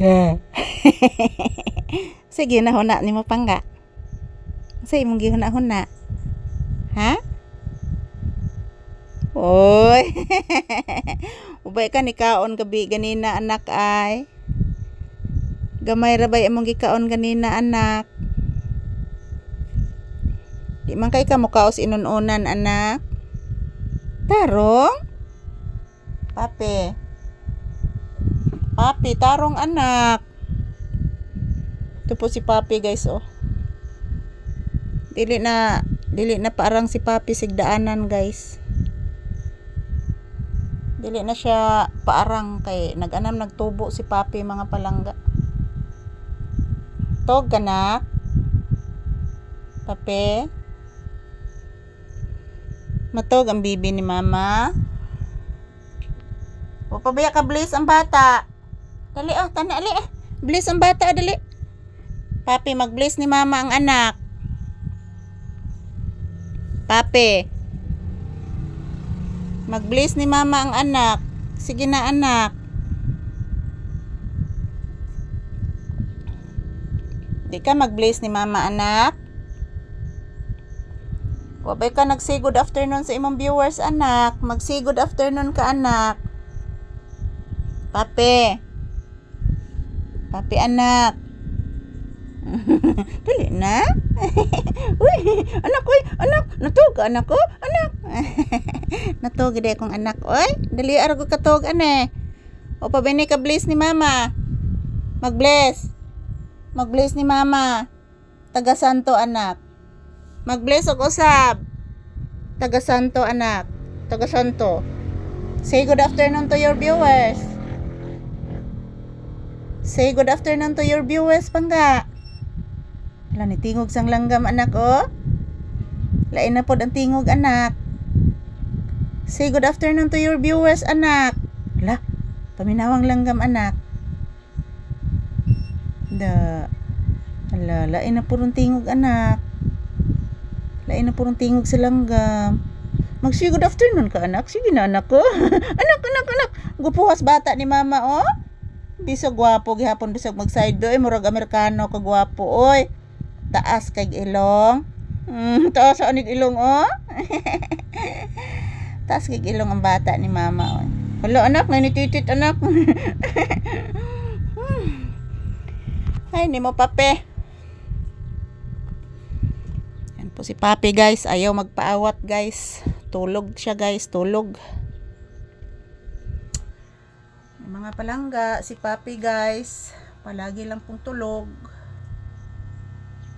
Sige na huna ni mo pangga. Sa imong gihuna-huna. Ha? Oy. Ubay ka ni kaon gabi ganina anak ay. Gamay ra bay imong gikaon ganina anak. Di man kay ka mukaos inununan anak. Tarong? Pape. Papi, tarong anak. Ito po si Papi guys oh. Dili na dili na parang si Papi sigdaanan guys. Dili na siya paarang kay naganam nagtubo si Papi mga palangga. Tog anak. Pape. Matog ang bibi ni mama. O pabaya ka bliss ang bata. Dali oh, tana ali eh. Bliss ang bata dali. Papi mag-bliss ni mama ang anak. Papi. Mag-bliss ni mama ang anak. Sige na anak. Di ka mag-bliss ni mama anak. Wabay ka nag-say good afternoon sa imong viewers anak. Mag-say good afternoon ka anak. Pape. Papi anak. Dali na. uy, anak uy, anak, natug ka anak ko, anak. natug gid kong anak oy. Dali ara ko katog ane. O pa bini ka bless ni mama. Mag-bless. Mag-bless ni mama. Taga Santo anak. Mag-bless og usab. Taga Santo anak. Taga Santo. Say good afternoon to your viewers. Say good afternoon to your viewers, pangga. Wala ni tingog sang langgam anak oh. Lain na pod ang tingog anak. Say good afternoon to your viewers anak. Wala, paminawang langgam anak. Da. Ala, lain na purong tingog anak. Lain na purong tingog sa langgam. Mag say good afternoon ka anak. Sige na anak ko. anak, anak, anak. Gupuhas bata ni mama oh. Bisag gwapo gihapon bisag mag-side doy murag Amerikano ka gwapo oy. Taas kay ilong. Mm, taas sa anig ilong oh. taas kay ilong ang bata ni mama oy. Hala anak, nanititit anak. Ay, ni mo pape. Yan po si papi guys. Ayaw magpaawat guys. Tulog siya guys. Tulog. Mga palangga, si papi guys. Palagi lang pong tulog.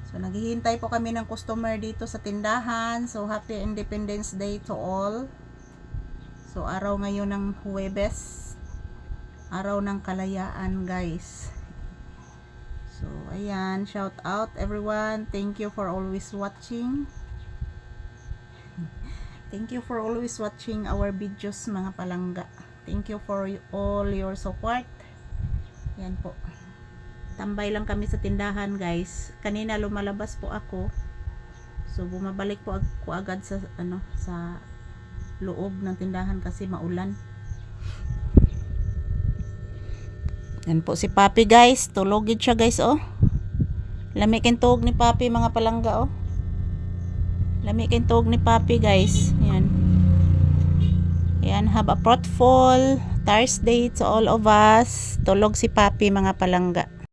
So, naghihintay po kami ng customer dito sa tindahan. So, happy Independence Day to all. So, araw ngayon ng Huwebes. Araw ng kalayaan, guys. So, ayan. Shout out, everyone. Thank you for always watching. Thank you for always watching our videos, mga palangga. Thank you for all your support. Yan po. Tambay lang kami sa tindahan, guys. Kanina lumalabas po ako. So bumabalik po ag- ko agad sa ano sa loob ng tindahan kasi maulan. Yan po si Papi, guys. Tulogid siya, guys, oh. Lamikin tog ni Papi, mga palangga, oh. Lamikin tog ni Papi, guys. Yan. Yan, have a fruitful Thursday to all of us. Tulog si Papi, mga palangga.